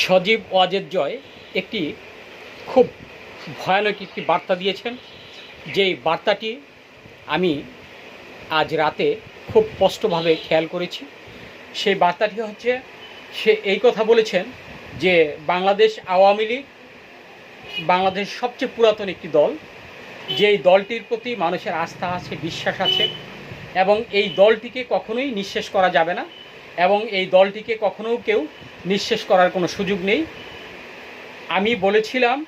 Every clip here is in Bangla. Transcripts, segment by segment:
সজীব ওয়াজেদ জয় একটি খুব ভয়ানক একটি বার্তা দিয়েছেন। যেই বার্তাটি আমি আজ রাতে খুব স্পষ্টভাবে খেয়াল করেছি। সেই বার্তাটি হচ্ছে, সে এই কথা বলেছেন যে বাংলাদেশ আওয়ামী লীগ বাংলাদেশ সবচেয়ে পুরাতন একটি দল। যেই দলটির প্রতি মানুষের আস্থা আছে, বিশ্বাস আছে এবং এই দলটিকে কখনোই নিঃশেষ করা যাবে না। এবং এই দলটিকে কখনো কেউ নিঃশেষ করার কোনো সুযোগ নেই। আমি বলেছিলাম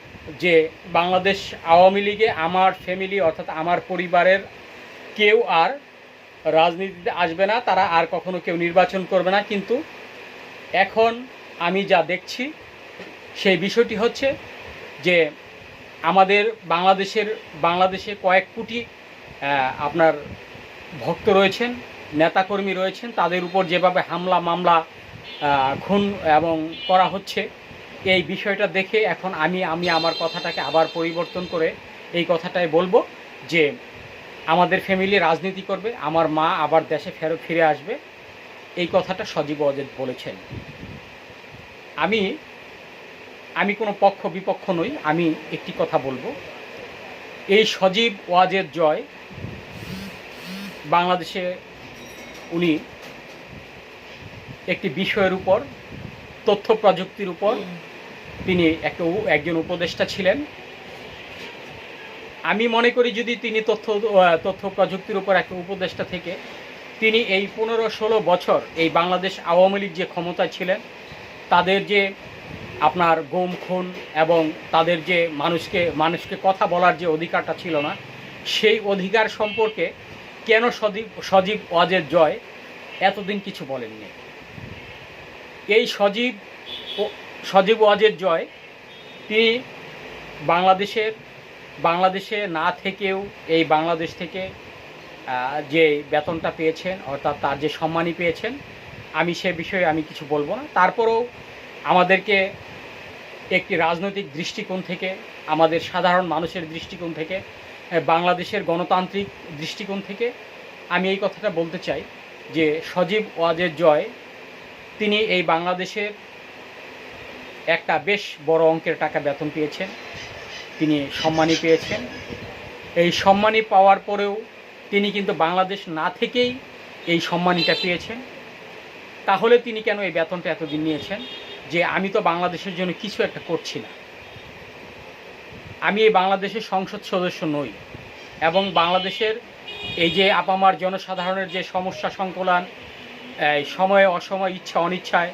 যে বাংলাদেশ আওয়ামী লীগে আমার ফ্যামিলি অর্থাৎ আমার পরিবারের কেউ আর রাজনীতিতে আসবে না, তারা আর কখনো কেউ নির্বাচন করবে না। কিন্তু এখন আমি যা দেখছি, সেই বিষয়টি হচ্ছে যে আমাদের বাংলাদেশের, বাংলাদেশে কয়েক কোটি আপনার ভক্ত রয়েছেন। নেতাকর্মী রয়েছেন, তাদের উপর যেভাবে হামলা, মামলা খুন এবং করা হচ্ছে, এই বিষয়টা দেখে এখন আমি আমি আমার কথাটাকে আবার পরিবর্তন করে এই কথাটাই বলব যে আমাদের ফ্যামিলি রাজনীতি করবে, আমার মা আবার দেশে ফেরত ফিরে আসবে, এই কথাটা সজীব অজেদ বলেছেন। আমি আমি কোনো পক্ষ বিপক্ষ নই, আমি একটি কথা বলব। এই সজীব ওয়াজের জয় বাংলাদেশে উনি একটি বিষয়ের উপর, তথ্য প্রযুক্তির উপর, তিনি একটা একজন উপদেষ্টা ছিলেন। আমি মনে করি যদি তিনি তথ্য তথ্য প্রযুক্তির উপর একটা উপদেষ্টা থেকে, তিনি এই পনেরো ষোলো বছর এই বাংলাদেশ আওয়ামী লীগ যে ক্ষমতায় ছিলেন, তাদের যে আপনার গুম খুন এবং তাদের যে মানুষকে মানুষকে কথা বলার যে অধিকারটা ছিল না, সেই অধিকার সম্পর্কে কেন সজীব সজীব ওয়াজের জয় এতদিন কিছু বলেননি? এই সজীব সজীব ওয়াজের জয় তিনি বাংলাদেশের, বাংলাদেশে না থেকেও এই বাংলাদেশ থেকে যে বেতনটা পেয়েছেন, অর্থাৎ তার যে সম্মানই পেয়েছেন, আমি সে বিষয়ে আমি কিছু বলব না। তারপরেও আমাদেরকে একটি রাজনৈতিক দৃষ্টিকোণ থেকে, আমাদের সাধারণ মানুষের দৃষ্টিকোণ থেকে বাংলাদেশের গণতান্ত্রিক দৃষ্টিকোণ থেকে আমি এই কথাটা বলতে চাই যে সজীব ওয়াজের জয়, তিনি এই বাংলাদেশের একটা বেশ বড় অঙ্কের টাকা বেতন পেয়েছেন, তিনি সম্মানী পেয়েছেন। এই সম্মানী পাওয়ার পরেও তিনি কিন্তু বাংলাদেশ না থেকেই এই সম্মানীটা পেয়েছেন। তাহলে তিনি কেন এই বেতনটা এতদিন নিয়েছেন? যে আমি তো বাংলাদেশের জন্য কিছু একটা করছি না। আমি এই বাংলাদেশের সংসদ সদস্য নই এবং বাংলাদেশের এই যে আপামার জনসাধারণের যে সমস্যা সংকলন সময়ে অসময় ইচ্ছা অনিচ্ছায়,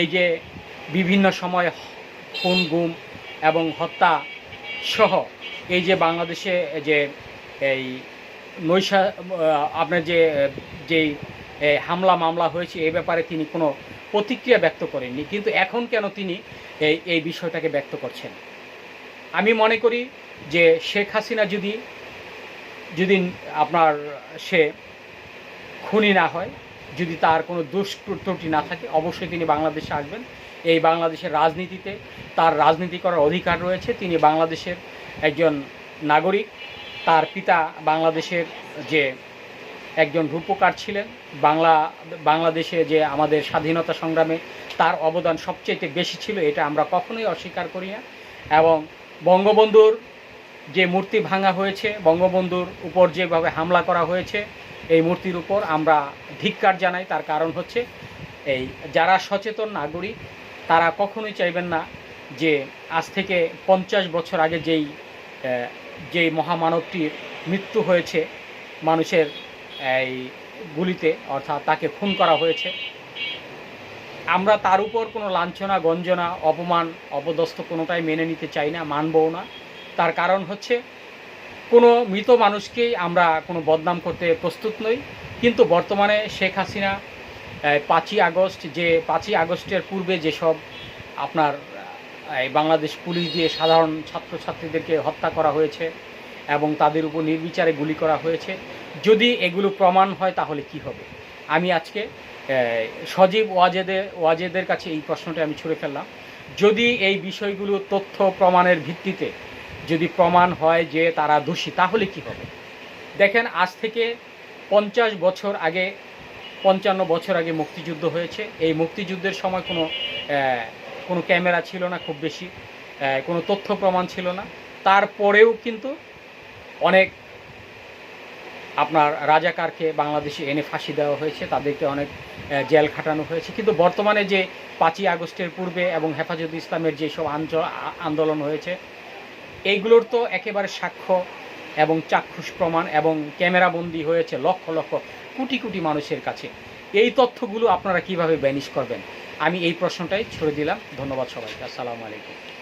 এই যে বিভিন্ন সময় খুন, গুম এবং হত্যা সহ এই যে বাংলাদেশে যে এই নৈশা আপনার যে যেই হামলা মামলা হয়েছে এই ব্যাপারে তিনি কোনো প্রতিক্রিয়া ব্যক্ত করেননি। কিন্তু এখন কেন তিনি এই এই বিষয়টাকে ব্যক্ত করছেন? আমি মনে করি যে শেখ হাসিনা যদি যদি আপনার সে খুনি না হয়, যদি তার কোনো দুষ্কৃতি না থাকে, অবশ্যই তিনি বাংলাদেশে আসবেন। এই বাংলাদেশের রাজনীতিতে তার রাজনীতি করার অধিকার রয়েছে। তিনি বাংলাদেশের একজন নাগরিক। তার পিতা বাংলাদেশের যে একজন রূপকার ছিলেন, বাংলা, বাংলাদেশে যে আমাদের স্বাধীনতা সংগ্রামে তার অবদান সবচেয়ে বেশি ছিল, এটা আমরা কখনোই অস্বীকার করি না। এবং বঙ্গবন্ধুর যে মূর্তি ভাঙা হয়েছে, বঙ্গবন্ধুর উপর যেভাবে হামলা করা হয়েছে, এই মূর্তির উপর আমরা ধিক্কার জানাই। তার কারণ হচ্ছে এই, যারা সচেতন নাগরিক, তারা কখনোই চাইবেন না যে আজ থেকে পঞ্চাশ বছর আগে যেই যেই মহামানবটির মৃত্যু হয়েছে, মানুষের এই গুলিতে, অর্থাৎ তাকে খুন করা হয়েছে আমরা তার উপর কোনো লাঞ্ছনা, গঞ্জনা, অপমান, অপদস্থ কোনোটাই মেনে নিতে চাই না, মানবও না। তার কারণ হচ্ছে, কোনো মৃত মানুষকেই আমরা কোনো বদনাম করতে প্রস্তুত নই। কিন্তু বর্তমানে শেখ হাসিনা পাঁচই আগস্ট, যে পাঁচই আগস্টের পূর্বে যেসব আপনার বাংলাদেশ পুলিশ দিয়ে সাধারণ ছাত্রছাত্রীদেরকে হত্যা করা হয়েছে এবং তাদের উপর নির্বিচারে গুলি করা হয়েছে, যদি এগুলো প্রমাণ হয় তাহলে কি হবে? আমি আজকে সজীব ওয়াজেদের ওয়াজেদের কাছে এই প্রশ্নটা আমি ছুড়ে ফেললাম। যদি এই বিষয়গুলো তথ্য প্রমাণের ভিত্তিতে যদি প্রমাণ হয় যে তারা দোষী, তাহলে কি হবে? দেখেন, আজ থেকে পঞ্চাশ বছর আগে, পঞ্চান্ন বছর আগে মুক্তিযুদ্ধ হয়েছে। এই মুক্তিযুদ্ধের সময় কোনো কোনো ক্যামেরা ছিল না, খুব বেশি কোনো তথ্য প্রমাণ ছিল না। তারপরেও কিন্তু অনেক আপনার রাজাকারকে বাংলাদেশে এনে ফাঁসি দেওয়া হয়েছে, তাদেরকে অনেক জেল খাটানো হয়েছে। কিন্তু বর্তমানে যে পাঁচই আগস্টের পূর্বে এবং হেফাজত ইসলামের যেসব আন্দোলন হয়েছে, এইগুলোর তো একেবারে সাক্ষ্য এবং চাক্ষুষ প্রমাণ এবং ক্যামেরাবন্দি হয়েছে লক্ষ লক্ষ কোটি কোটি মানুষের কাছে। এই তথ্যগুলো আপনারা কীভাবে ব্যানিশ করবেন? আমি এই প্রশ্নটাই ছড়ে দিলাম। ধন্যবাদ সবাইকে। আসসালামু আলাইকুম।